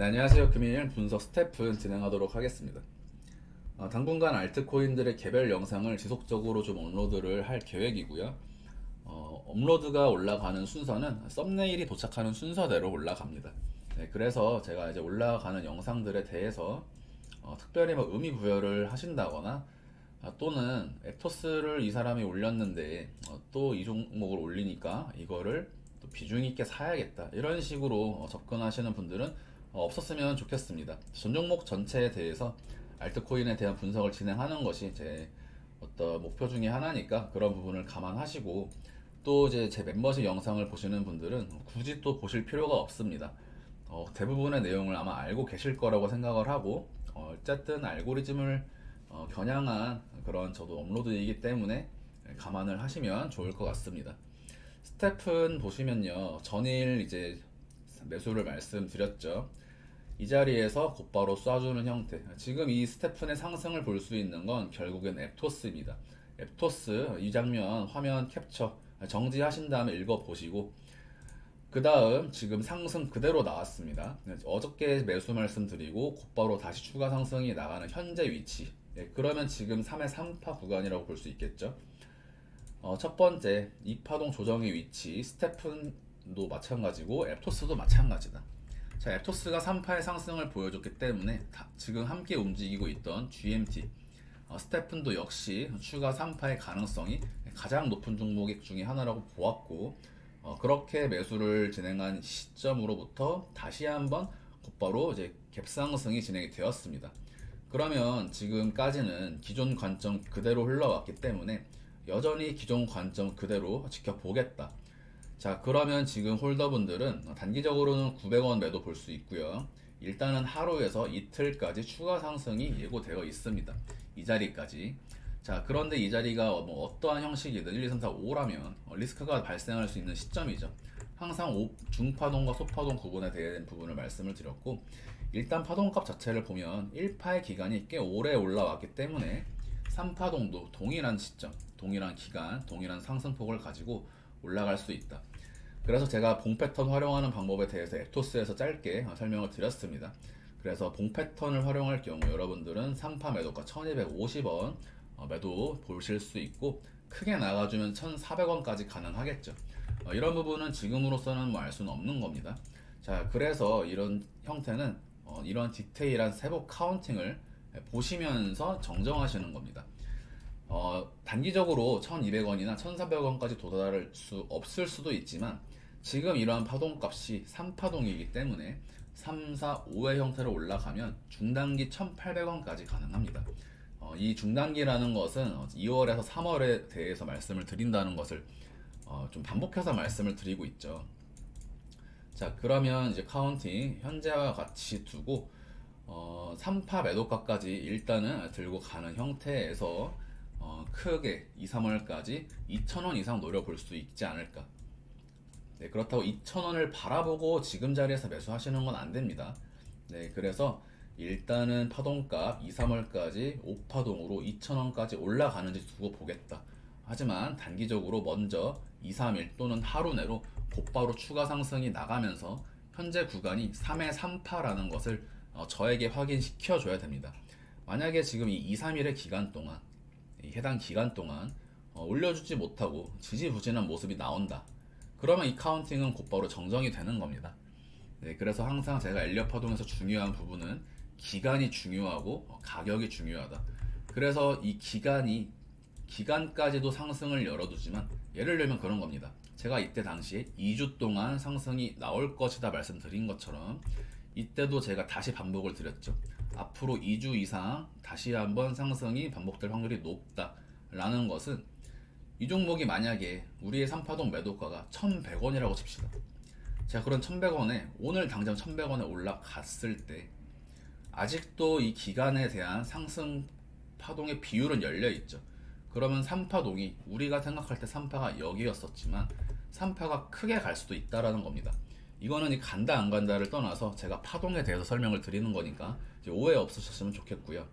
네, 안녕하세요. 금일 분석 스태프 진행하도록 하겠습니다. 어, 당분간 알트코인들의 개별 영상을 지속적으로 좀 업로드를 할 계획이고요. 어, 업로드가 올라가는 순서는 썸네일이 도착하는 순서대로 올라갑니다. 네, 그래서 제가 이제 올라가는 영상들에 대해서 어, 특별히 뭐 의미 부여를 하신다거나 아, 또는 에토스를 이 사람이 올렸는데 또이 종목을 올리니까 이거를 또 비중 있게 사야겠다 이런 식으로 어, 접근하시는 분들은 어, 없었으면 좋겠습니다. 전 종목 전체에 대해서 알트코인에 대한 분석을 진행하는 것이 제 어떤 목표 중에 하나니까 그런 부분을 감안하시고 또 이제 제 멤버십 영상을 보시는 분들은 굳이 또 보실 필요가 없습니다. 어, 대부분의 내용을 아마 알고 계실 거라고 생각을 하고 어, 어쨌든 알고리즘을 어, 겨냥한 그런 저도 업로드이기 때문에 감안을 하시면 좋을 것 같습니다. 스텝은 보시면요 전일 이제 매수를 말씀드렸죠. 이 자리에서 곧바로 쏴주는 형태. 지금 이 스테픈의 상승을 볼 수 있는 건 결국엔 앱토스입니다. 앱토스 이 장면 화면 캡처 정지하신 다음에 읽어보시고 그 다음 지금 상승 그대로 나왔습니다. 네, 어저께 매수 말씀드리고 곧바로 다시 추가 상승이 나가는 현재 위치. 네, 그러면 지금 3의 3파 구간이라고 볼 수 있겠죠. 어, 첫 번째 이 파동 조정의 위치 스테픈도 마찬가지고 앱토스도 마찬가지다. 자, 앱토스가 3파의 상승을 보여줬기 때문에 다- 지금 함께 움직이고 있던 GMT, 어, 스테픈도 역시 추가 3파의 가능성이 가장 높은 종목 중에 하나라고 보았고 어, 그렇게 매수를 진행한 시점으로부터 다시 한번 곧바로 이제 갭상승이 진행이 되었습니다. 그러면 지금까지는 기존 관점 그대로 흘러왔기 때문에 여전히 기존 관점 그대로 지켜보겠다. 자, 그러면 지금 홀더분들은 단기적으로는 900원 매도 볼 수 있고요. 일단은 하루에서 이틀까지 추가 상승이 예고되어 있습니다. 이 자리까지. 자, 그런데 이 자리가 뭐 어떠한 형식이든 1, 2, 3, 4, 5라면 리스크가 발생할 수 있는 시점이죠. 항상 오- 중파동과 소파동 구분에 대한 부분을 말씀을 드렸고, 일단 파동값 자체를 보면 1파의 기간이 꽤 오래 올라왔기 때문에 3파동도 동일한 시점, 동일한 기간, 동일한 상승폭을 가지고 올라갈 수 있다. 그래서 제가 봉 패턴 활용하는 방법에 대해서 앱토스에서 짧게 어, 설명을 드렸습니다. 그래서 봉 패턴을 활용할 경우 여러분들은 3파 매도가 1250원 어, 매도 보실 수 있고 크게 나가주면 1400원까지 가능하겠죠. 어, 이런 부분은 지금으로서는 뭐 알 수는 없는 겁니다. 자, 그래서 이런 형태는 어, 이런 디테일한 세부 카운팅을 보시면서 정정하시는 겁니다. 어, 단기적으로 1200원이나 1300원까지 도달할 수 없을 수도 있지만 지금 이러한 파동값이 3파동이기 때문에 3, 4, 5의 형태로 올라가면 중단기 1800원까지 가능합니다. 어, 이 중단기라는 것은 2월에서 3월에 대해서 말씀을 드린다는 것을 어, 좀 반복해서 말씀을 드리고 있죠. 자, 그러면 이제 카운팅 현재와 같이 두고 어, 3파 매도가까지 일단은 들고 가는 형태에서 어, 크게 2, 3월까지 2,000원 이상 노려볼 수 있지 않을까. 네, 그렇다고 2,000원을 바라보고 지금 자리에서 매수하시는 건 안 됩니다. 네, 그래서 일단은 파동값 2, 3월까지 5파동으로 2,000원까지 올라가는지 두고 보겠다. 하지만 단기적으로 먼저 2, 3일 또는 하루 내로 곧바로 추가 상승이 나가면서 현재 구간이 3의 3파라는 것을 어, 저에게 확인시켜 줘야 됩니다. 만약에 지금 이 2, 3일의 기간 동안 이 해당 기간 동안 어, 올려주지 못하고 지지부진한 모습이 나온다. 그러면 이 카운팅은 곧바로 정정이 되는 겁니다. 네, 그래서 항상 제가 엘리어 파동에서 중요한 부분은 기간이 중요하고 어, 가격이 중요하다. 그래서 이 기간이 기간까지도 상승을 열어두지만 예를 들면 그런 겁니다. 제가 이때 당시에 2주 동안 상승이 나올 것이다 말씀드린 것처럼 이때도 제가 다시 반복을 드렸죠. 앞으로 2주 이상 다시 한번 상승이 반복될 확률이 높다라는 것은 이 종목이 만약에 우리의 3파동 매도가가 1,100원이라고 칩시다. 자, 그런 1,100원에 오늘 당장 1,100원에 올라갔을 때 아직도 이 기간에 대한 상승 파동의 비율은 열려 있죠. 그러면 3파동이 우리가 생각할 때 3파가 여기였었지만 3파가 크게 갈 수도 있다라는 겁니다. 이거는 이 간다 안 간다를 떠나서 제가 파동에 대해서 설명을 드리는 거니까 오해 없으셨으면 좋겠고요.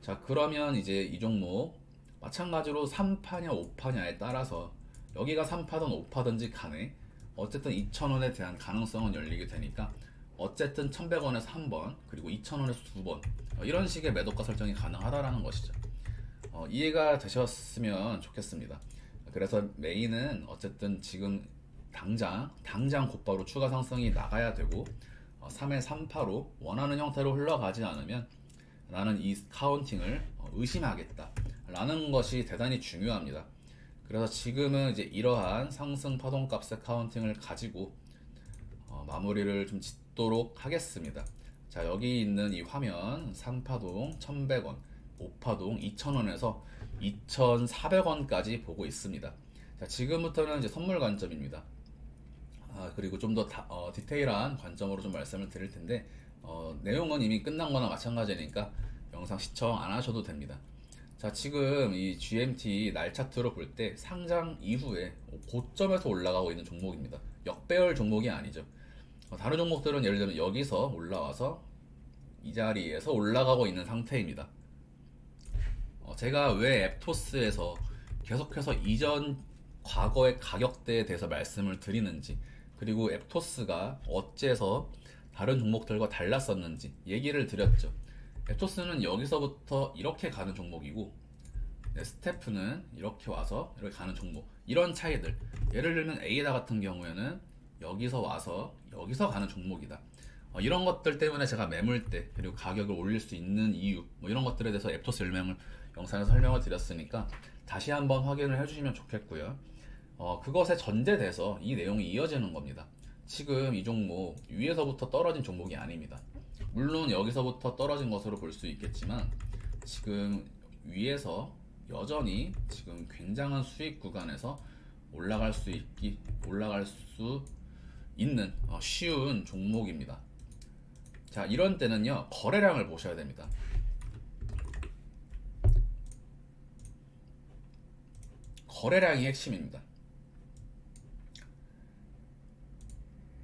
자 그러면 이제 이 종목 마찬가지로 3파냐 5파냐에 따라서 여기가 3파든 5파든지 간에 어쨌든 2,000원에 대한 가능성은 열리게 되니까 어쨌든 1,100원에서 한 번, 그리고 2,000원에서 두 번, 어, 이런 식의 매도가 설정이 가능하다라는 것이죠. 어, 이해가 되셨으면 좋겠습니다. 그래서 메인은 어쨌든 지금 당장 당장 곧바로 추가 상승이 나가야 되고 어, 3회 3파로 원하는 형태로 흘러가지 않으면 나는 이 카운팅을 어, 의심하겠다 라는 것이 대단히 중요합니다. 그래서 지금은 이제 이러한 상승 파동 값의 카운팅을 가지고 어, 마무리를 좀 짓도록 하겠습니다. 자, 여기 있는 이 화면 3파동 1,100원, 5파동 2,000원에서 2,400원까지 보고 있습니다. 자, 지금부터는 이제 선물 관점입니다. 아, 그리고 좀 더 어, 디테일한 관점으로 좀 말씀을 드릴 텐데 어, 내용은 이미 끝난 거나 마찬가지니까 영상 시청 안 하셔도 됩니다. 자, 지금 이 GMT 날 차트로 볼 때 상장 이후에 고점에서 올라가고 있는 종목입니다. 역배열 종목이 아니죠. 어, 다른 종목들은 예를 들면 여기서 올라와서 이 자리에서 올라가고 있는 상태입니다. 어, 제가 왜 앱토스에서 계속해서 이전 과거의 가격대에 대해서 말씀을 드리는지 그리고 앱토스가 어째서 다른 종목들과 달랐었는지 얘기를 드렸죠. 앱토스는 여기서부터 이렇게 가는 종목이고 네, 스태프는 이렇게 와서 이렇게 가는 종목. 이런 차이들. 예를 들면 에이다 같은 경우에는 여기서 와서 여기서 가는 종목이다. 어, 이런 것들 때문에 제가 매물대 그리고 가격을 올릴 수 있는 이유 뭐 이런 것들에 대해서 앱토스 설명을 영상에서 설명을 드렸으니까 다시 한번 확인을 해주시면 좋겠고요. 어, 그것에 전제돼서 이 내용이 이어지는 겁니다. 지금 이 종목 위에서부터 떨어진 종목이 아닙니다 물론 여기서부터 떨어진 것으로 볼 수 있겠지만 지금 위에서 여전히 지금 굉장한 수익 구간에서 올라갈 수 있기 올라갈 수 있는 어, 쉬운 종목입니다. 자 이런 때는요 거래량을 보셔야 됩니다. 거래량이 핵심입니다.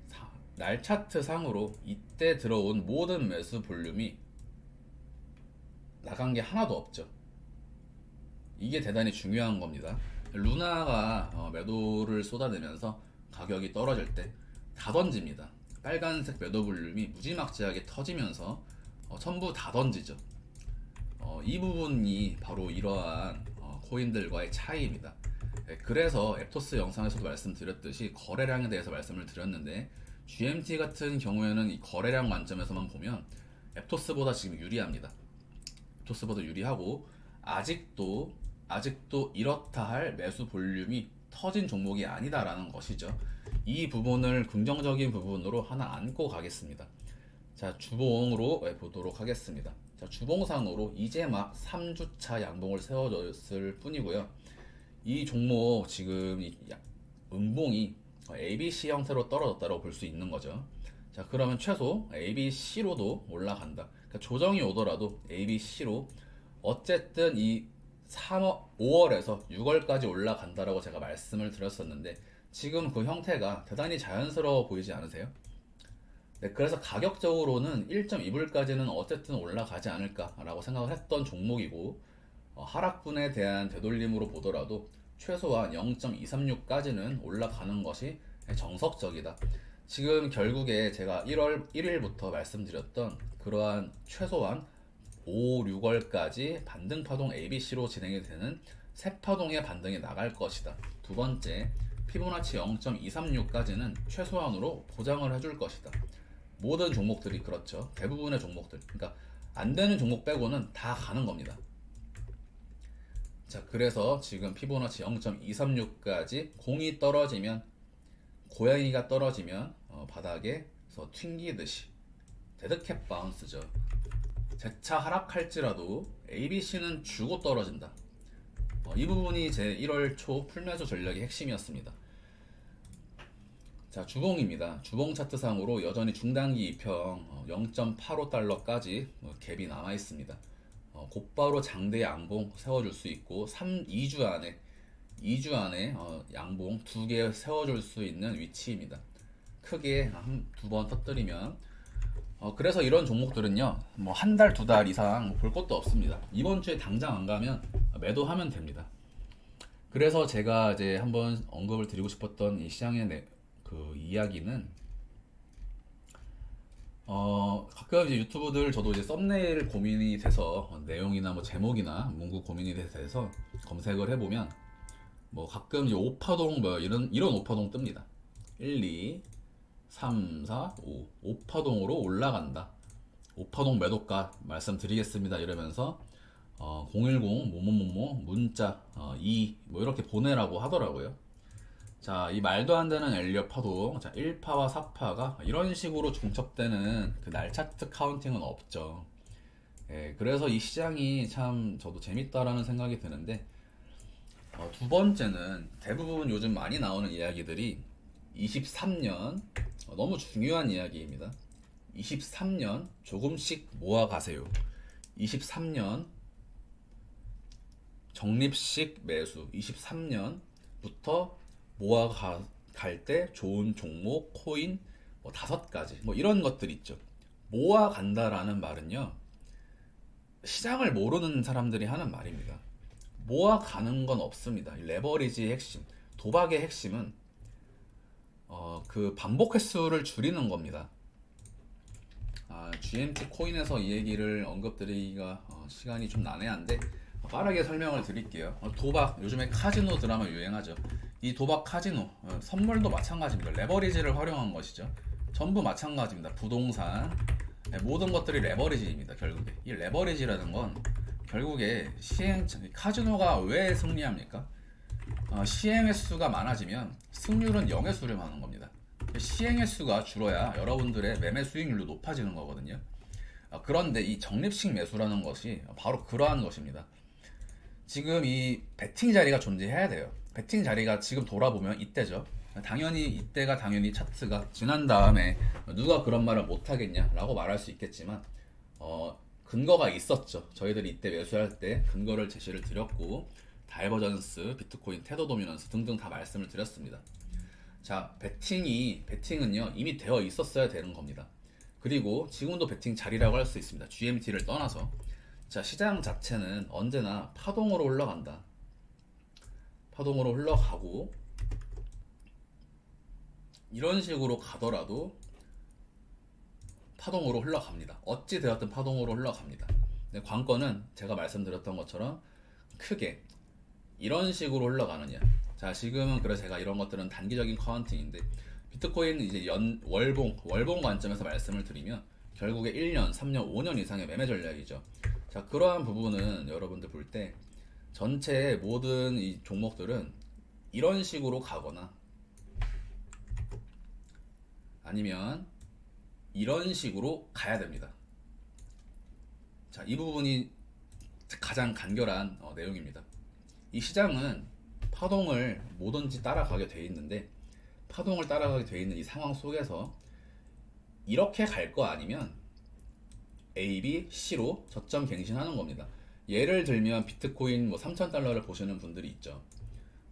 사- 날 차트 상으로 이때 들어온 모든 매수 볼륨이 나간 게 하나도 없죠. 이게 대단히 중요한 겁니다. 루나가 어, 매도를 쏟아내면서 가격이 떨어질 때 다 던집니다. 빨간색 매도 볼륨이 무지막지하게 터지면서 어, 전부 다 던지죠. 어, 이 부분이 바로 이러한 어, 코인들과의 차이입니다. 네, 그래서 앱토스 영상에서도 말씀드렸듯이 거래량에 대해서 말씀을 드렸는데 GMT 같은 경우에는 이 거래량 관점에서만 보면 앱토스보다 지금 유리합니다. 앱토스보다 유리하고 아직도 아직도 이렇다 할 매수 볼륨이 터진 종목이 아니다라는 것이죠. 이 부분을 긍정적인 부분으로 하나 안고 가겠습니다. 자, 주봉으로 보도록 하겠습니다. 자, 주봉상으로 이제 막 3주차 양봉을 세워졌을 뿐이고요. 이 종목 지금 이 야- 음봉이 ABC 형태로 떨어졌다고 볼 수 있는 거죠. 자, 그러면 최소 ABC로도 올라간다. 그러니까 조정이 오더라도 ABC로 어쨌든 이 3월, 5월에서 6월까지 올라간다라고 제가 말씀을 드렸었는데 지금 그 형태가 대단히 자연스러워 보이지 않으세요? 네, 그래서 가격적으로는 1.2불까지는 어쨌든 올라가지 않을까라고 생각을 했던 종목이고 어, 하락분에 대한 되돌림으로 보더라도 최소한 0.236까지는 올라가는 것이 정석적이다. 지금 결국에 제가 1월 1일부터 말씀드렸던 그러한 최소한 5, 6월까지 반등 파동 ABC로 진행이 되는 세 파동의 반등이 나갈 것이다. 두 번째, 피보나치 0.236까지는 최소한으로 보장을 해줄 것이다. 모든 종목들이 그렇죠. 대부분의 종목들. 그러니까 안 되는 종목 빼고는 다 가는 겁니다. 자, 그래서 지금 피보나치 0.236까지 공이 떨어지면 고양이가 떨어지면 어, 바닥에서 튕기듯이 데드캣 바운스죠. 재차 하락할지라도 ABC는 주고 떨어진다. 어, 이 부분이 제 1월 초 풀매수 전략의 핵심이었습니다. 자, 주봉입니다. 주봉 차트상으로 여전히 중단기 2평 0.85달러까지 뭐 갭이 남아 있습니다. 어, 곧바로 장대 양봉 세워줄 수 있고 3, 2주 안에 2주 안에 어, 양봉 두 개 세워줄 수 있는 위치입니다. 크게 한 두 번 터뜨리면 어, 그래서 이런 종목들은요, 뭐 한 달, 두 달 이상 뭐볼 것도 없습니다. 이번 주에 당장 안 가면 매도하면 됩니다. 그래서 제가 이제 한번 언급을 드리고 싶었던 이 시장의 내, 그 이야기는 어, 가끔 이제 유튜브들 저도 이제 썸네일 고민이 돼서 어, 내용이나 뭐 제목이나 문구 고민이 돼서 검색을 해보면 뭐 가끔 이제 오파동 뭐 이런 이런 오파동 뜹니다. 1, 2, 3, 4, 5 오파동으로 올라간다. 오파동 매도가 말씀드리겠습니다. 이러면서 어, 010 뭐뭐뭐뭐 문자 어, 2 뭐 이렇게 보내라고 하더라고요. 자, 이 말도 안 되는 엘리엇 파동, 자, 1파와 4파가 이런 식으로 중첩되는 그 날 차트 카운팅은 없죠. 예, 그래서 이 시장이 참 저도 재밌다라는 생각이 드는데, 어, 두 번째는 대부분 요즘 많이 나오는 이야기들이 23년, 어, 너무 중요한 이야기입니다. 23년 조금씩 모아가세요. 23년 적립식 매수 23년부터 모아 갈 때 좋은 종목, 코인 뭐 다섯 가지 뭐 이런 것들 있죠. 모아 간다라는 말은요. 시장을 모르는 사람들이 하는 말입니다. 모아 가는 건 없습니다. 이 레버리지의 핵심, 도박의 핵심은 어, 그 반복 횟수를 줄이는 겁니다. 아, GMT 코인에서 이 얘기를 언급드리기가 어, 시간이 좀 난해한데 빠르게 설명을 드릴게요. 어, 도박 요즘에 카지노 드라마 유행하죠. 이 도박 카지노 어, 선물도 마찬가지입니다. 레버리지를 활용한 것이죠. 전부 마찬가지입니다. 부동산 네, 모든 것들이 레버리지입니다. 결국에 이 레버리지라는 건 결국에 시행 카지노가 왜 승리합니까? 어, 시행 횟수가 많아지면 승률은 0에 수렴하는 겁니다. 시행 횟수가 줄어야 여러분들의 매매 수익률도 높아지는 거거든요. 아, 그런데 이 적립식 매수라는 것이 바로 그러한 것입니다. 지금 이 베팅 자리가 존재해야 돼요. 베팅 자리가 지금 돌아보면 이때죠. 당연히 이때가 당연히 차트가 지난 다음에 누가 그런 말을 못 하겠냐라고 말할 수 있겠지만 어, 근거가 있었죠. 저희들이 이때 매수할 때 근거를 제시를 드렸고 다이버전스, 비트코인, 테더 도미넌스 등등 다 말씀을 드렸습니다. 자, 베팅이 베팅은요 이미 되어 있었어야 되는 겁니다. 그리고 지금도 베팅 자리라고 할 수 있습니다. GMT를 떠나서 자 시장 자체는 언제나 파동으로 흘러간다. 파동으로 흘러가고 이런 식으로 가더라도 파동으로 흘러갑니다. 어찌 되었든 파동으로 흘러갑니다. 관건은 제가 말씀드렸던 것처럼 크게 이런 식으로 흘러가느냐. 자, 지금은 그래서 제가 이런 것들은 단기적인 카운팅인데 비트코인 이제 연 월봉 월봉 관점에서 말씀을 드리면 결국에 1년, 3년, 5년 이상의 매매 전략이죠. 자, 그러한 부분은 여러분들 볼 때 전체 모든 이 종목들은 이런 식으로 가거나 아니면 이런 식으로 가야 됩니다. 자, 이 부분이 가장 간결한 어, 내용입니다. 이 시장은 파동을 뭐든지 따라가게 돼 있는데 파동을 따라가게 돼 있는 이 상황 속에서 이렇게 갈 거 아니면 A, B, C로 저점 갱신하는 겁니다. 예를 들면 비트코인 뭐 3천 달러를 보시는 분들이 있죠.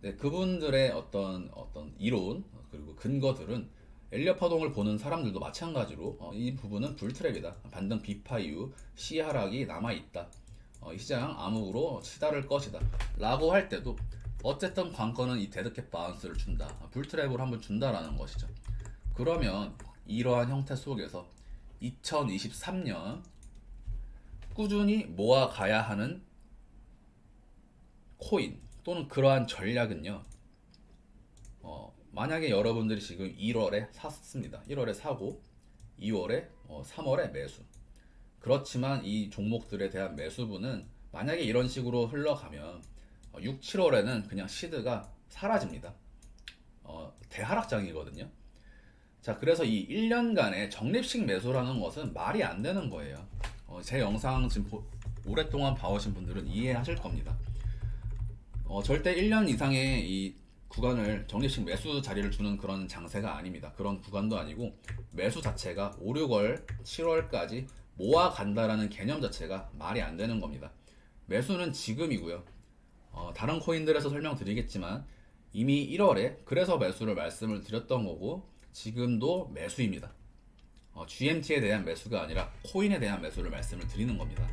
네, 그분들의 어떤 어떤 이론 그리고 근거들은 엘리엇 파동을 보는 사람들도 마찬가지로 어, 이 부분은 불트랩이다. 반등 비파 이후 C 하락이 남아 있다. 어, 이 시장 암흑으로 치달을 것이다. 라고 할 때도 어쨌든 관건은 이 데드캣 바운스를 준다. 불트랩을 한번 준다라는 것이죠. 그러면 이러한 형태 속에서 2023년 꾸준히 모아가야 하는 코인 또는 그러한 전략은요. 어, 만약에 여러분들이 지금 1월에 샀습니다. 1월에 사고 2월에 어, 3월에 매수. 그렇지만 이 종목들에 대한 매수분은 만약에 이런 식으로 흘러가면 어, 6, 7월에는 그냥 시드가 사라집니다. 어, 대하락장이거든요. 자, 그래서 이 1년간의 적립식 매수라는 것은 말이 안 되는 거예요. 어, 제 영상 지금 보- 오랫동안 봐오신 분들은 이해하실 겁니다. 어, 절대 1년 이상의 이 구간을 적립식 매수 자리를 주는 그런 장세가 아닙니다. 그런 구간도 아니고 매수 자체가 5, 6월, 7월까지 모아 간다라는 개념 자체가 말이 안 되는 겁니다. 매수는 지금이고요. 어, 다른 코인들에서 설명드리겠지만 이미 1월에 그래서 매수를 말씀을 드렸던 거고 지금도 매수입니다. 어, GMT에 대한 매수가 아니라 코인에 대한 매수를 말씀을 드리는 겁니다.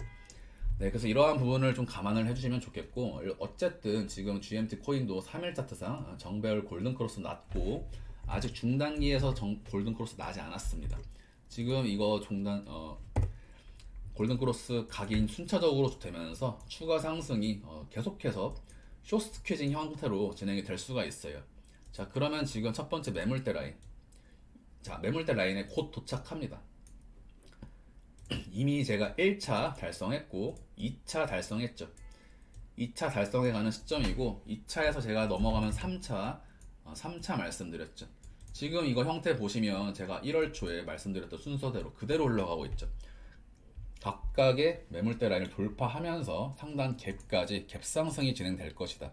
네, 그래서 이러한 부분을 좀 감안을 해주시면 좋겠고 어쨌든 지금 GMT 코인도 3일 차트상 정배열 골든 크로스 났고 아직 중단기에서 정, 골든 크로스 나지 않았습니다. 지금 이거 종단 어 골든크로스 각인 순차적으로 되면서 추가 상승이 어, 계속해서 쇼스트퀴징 형태로 진행이 될 수가 있어요. 자 그러면 지금 첫 번째 매물대 라인 자 매물대 라인에 곧 도착합니다. 이미 제가 1차 달성했고 2차 달성했죠. 2차 달성해 가는 시점이고 2차에서 제가 넘어가면 3차 어, 3차 말씀드렸죠. 지금 이거 형태 보시면 제가 1월 초에 말씀드렸던 순서대로 그대로 올라가고 있죠. 각각의 매물대 라인을 돌파하면서 상단 갭까지 갭 상승이 진행될 것이다.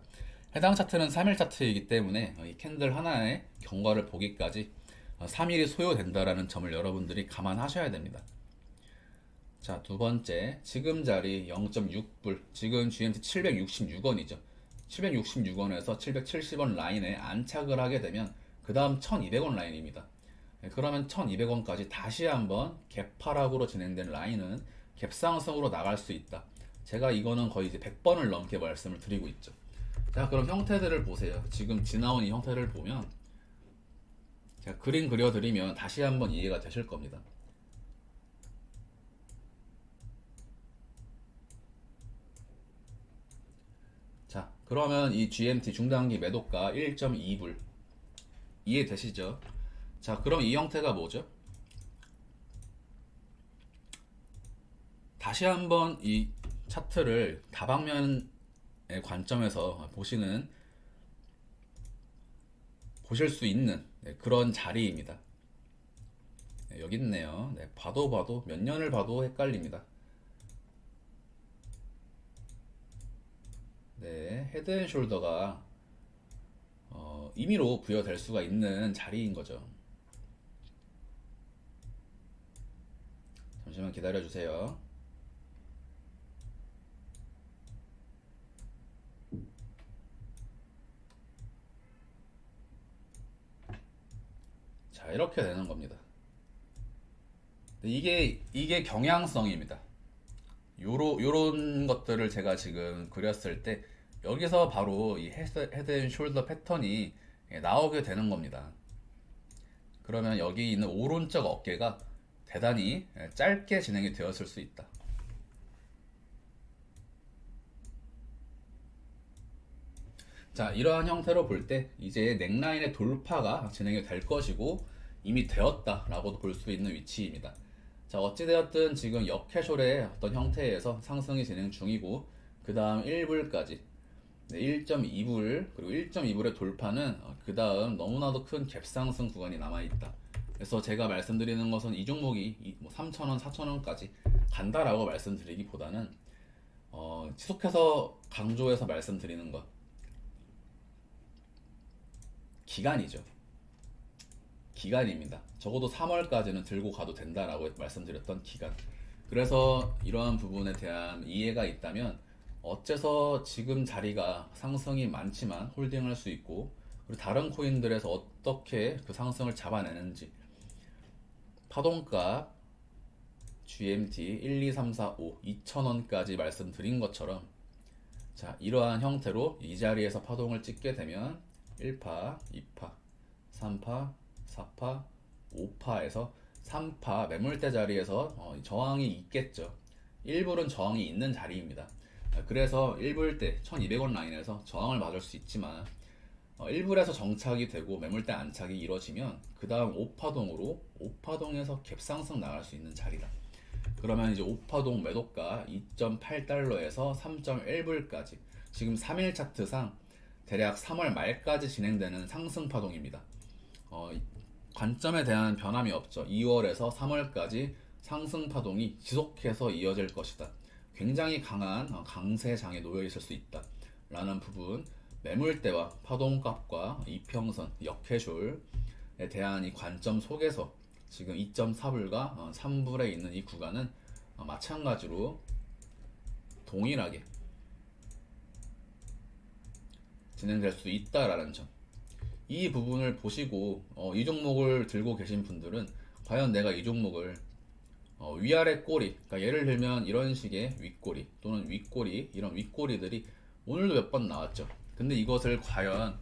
해당 차트는 3일 차트이기 때문에 어, 이 캔들 하나의 경과를 보기까지 3일이 소요된다라는 점을 여러분들이 감안하셔야 됩니다. 자, 두 번째. 지금 자리 0.6불. 지금 GMT 766원이죠. 766원에서 770원 라인에 안착을 하게 되면 그 다음 1200원 라인입니다. 네, 그러면 1200원까지 다시 한번 갭하락으로 진행된 라인은 갭상승으로 나갈 수 있다. 제가 이거는 거의 이제 100번을 넘게 말씀을 드리고 있죠. 자, 그럼 형태들을 보세요. 지금 지나온 이 형태를 보면 제가 그림 그려드리면 다시 한번 이해가 되실 겁니다. 자, 그러면 이 GMT 중단기 매도가 1.2불 이해되시죠? 자, 그럼 이 형태가 뭐죠? 다시 한번 이 차트를 다방면의 관점에서 보시는 보실 수 있는 네, 그런 자리입니다. 네, 여기 있네요. 네, 봐도 봐도 몇 년을 봐도 헷갈립니다. 네, 헤드앤숄더가 어, 임의로 부여될 수가 있는 자리인 거죠. 잠시만 기다려 주세요. 자, 이렇게 되는 겁니다. 이게 이게 경향성입니다. 요로 요런 것들을 제가 지금 그렸을 때 여기서 바로 이 헤드, 헤드앤숄더 패턴이 나오게 되는 겁니다. 그러면 여기 있는 오른쪽 어깨가 대단히 짧게 진행이 되었을 수 있다. 자, 이러한 형태로 볼 때 이제 넥라인의 돌파가 진행이 될 것이고 이미 되었다라고도 볼 수 있는 위치입니다. 자, 어찌되었든 지금 역캐숄의 어떤 형태에서 상승이 진행 중이고 그 다음 1불까지 네, 1.2불 그리고 1.2불의 돌파는 어, 그 다음 너무나도 큰 갭상승 구간이 남아있다. 그래서 제가 말씀드리는 것은 이 종목이 이- 뭐 3,000원, 4,000원까지 간다라고 말씀드리기보다는 어, 지속해서 강조해서 말씀드리는 것 기간이죠. 기간입니다. 적어도 3월까지는 들고 가도 된다라고 말씀드렸던 기간. 그래서 이러한 부분에 대한 이해가 있다면 어째서 지금 자리가 상승이 많지만 홀딩할 수 있고 그리고 다른 코인들에서 어떻게 그 상승을 잡아내는지 파동값 GMT 1, 2, 3, 4, 5 2,000원까지 말씀드린 것처럼 자 이러한 형태로 이 자리에서 파동을 찍게 되면 1파, 2파, 3파, 4파, 5파에서 3파 매물대 자리에서 어, 저항이 있겠죠. 1불은 저항이 있는 자리입니다. 그래서 1불 때 1200원 라인에서 저항을 맞을 수 있지만 어, 1불에서 정착이 되고 매물대 안착이 이루어지면 그 다음 5파동으로 5파동에서 갭상승 나갈 수 있는 자리다. 그러면 이제 5파동 매도가 2.8달러에서 3.1불까지 지금 3일 차트상 대략 3월 말까지 진행되는 상승 파동입니다. 어, 관점에 대한 변함이 없죠. 2월에서 3월까지 상승 파동이 지속해서 이어질 것이다. 굉장히 강한 어, 강세장에 놓여 있을 수 있다. 라는 부분, 매물대와 파동값과 이평선, 역해줄에 대한 이 관점 속에서 지금 2.4불과 3불에 있는 이 구간은 어, 마찬가지로 동일하게 진행될 수 있다라는 점. 이 부분을 보시고 어, 이 종목을 들고 계신 분들은 과연 내가 이 종목을 어, 위아래 꼬리, 그러니까 예를 들면 이런 식의 윗꼬리 또는 윗꼬리 이런 윗꼬리들이 오늘도 몇 번 나왔죠. 근데 이것을 과연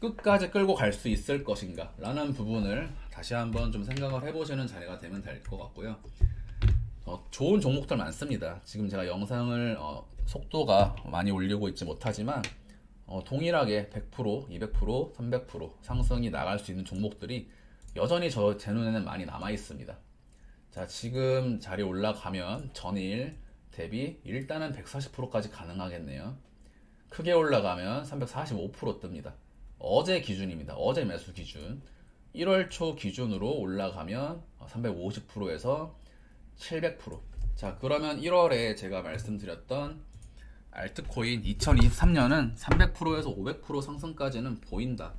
끝까지 끌고 갈 수 있을 것인가 라는 부분을 다시 한번 좀 생각을 해보시는 자리가 되면 될 것 같고요. 어, 좋은 종목들 많습니다. 지금 제가 영상을 어, 속도가 많이 올리고 있지 못하지만 어, 동일하게 100%, 200%, 300% 상승이 나갈 수 있는 종목들이 여전히 저 제 눈에는 많이 남아 있습니다. 자, 지금 자리 올라가면 전일 대비 일단은 140%까지 가능하겠네요. 크게 올라가면 345% 뜹니다. 어제 기준입니다. 어제 매수 기준. 1월 초 기준으로 올라가면 350%에서 700%. 자, 그러면 1월에 제가 말씀드렸던 알트코인 2023년은 300%에서 500% 상승까지는 보인다.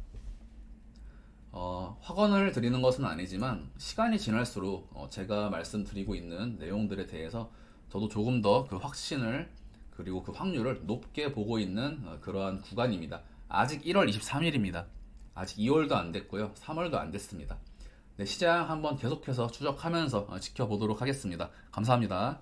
어, 확언을 드리는 것은 아니지만 시간이 지날수록 어, 제가 말씀드리고 있는 내용들에 대해서 저도 조금 더 그 확신을 그리고 그 확률을 높게 보고 있는 어, 그러한 구간입니다. 아직 1월 23일입니다. 아직 2월도 안 됐고요. 3월도 안 됐습니다. 네, 시장 한번 계속해서 추적하면서 어, 지켜보도록 하겠습니다. 감사합니다.